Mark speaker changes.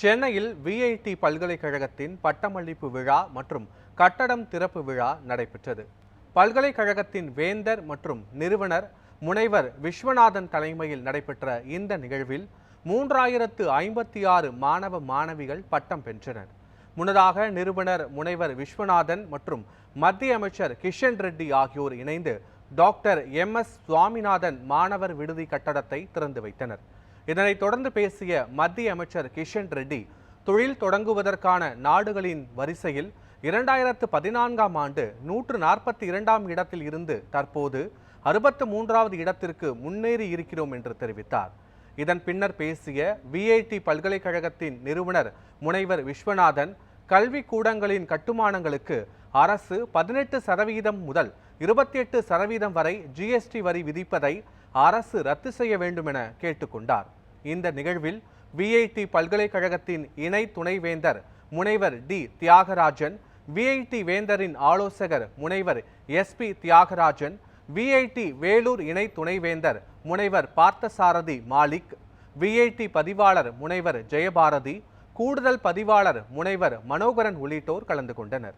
Speaker 1: சென்னையில் விஐடி பல்கலைக்கழகத்தின் பட்டமளிப்பு விழா மற்றும் கட்டடம் திறப்பு விழா நடைபெற்றது. பல்கலைக்கழகத்தின் வேந்தர் மற்றும் நிறுவனர் முனைவர் விஸ்வநாதன் தலைமையில் நடைபெற்ற இந்த நிகழ்வில் மூன்றாயிரத்து ஐம்பத்தி ஆறு மாணவ மாணவிகள் பட்டம் பெற்றனர். முன்னதாக நிறுவனர் முனைவர் விஸ்வநாதன் மற்றும் மத்திய அமைச்சர் கிஷன் ரெட்டி ஆகியோர் இணைந்து டாக்டர் எம் எஸ் சுவாமிநாதன் மாணவர் விடுதி கட்டடத்தை திறந்து வைத்தனர். இதனைத் தொடர்ந்து பேசிய மத்திய அமைச்சர் கிஷன் ரெட்டி தொழில் தொடங்குவதற்கான நாடுகளின் வரிசையில் இரண்டாயிரத்து பதினான்காம் ஆண்டு நூற்று நாற்பத்தி இரண்டாம் இடத்தில் இருந்து தற்போது அறுபத்து மூன்றாவது இடத்திற்கு முன்னேறி இருக்கிறோம் என்று தெரிவித்தார். இதன் பின்னர் பேசிய விஐடி பல்கலைக்கழகத்தின் நிறுவனர் முனைவர் விஸ்வநாதன் கல்வி கூடங்களின் கட்டுமானங்களுக்கு அரசு பதினெட்டு சதவீதம் முதல் இருபத்தி எட்டு சதவீதம் வரை ஜிஎஸ்டி வரி விதிப்பதை அரசு ரத்து செய்ய வேண்டும் என கேட்டுக்கொண்டார். இந்த நிகழ்வில் விஐடி பல்கலைக்கழகத்தின் இணை துணைவேந்தர் முனைவர் டி தியாகராஜன் விஐடி வேந்தரின் ஆலோசகர் முனைவர் எஸ்பி தியாகராஜன் விஐடி வேலூர் இணை துணைவேந்தர் முனைவர் பார்த்தசாரதி மாலிக் விஐடி பதிவாளர் முனைவர் ஜெயபாரதி கூடுதல் பதிவாளர் முனைவர் மனோகரன் உள்ளிட்டோர் கலந்து கொண்டனர்.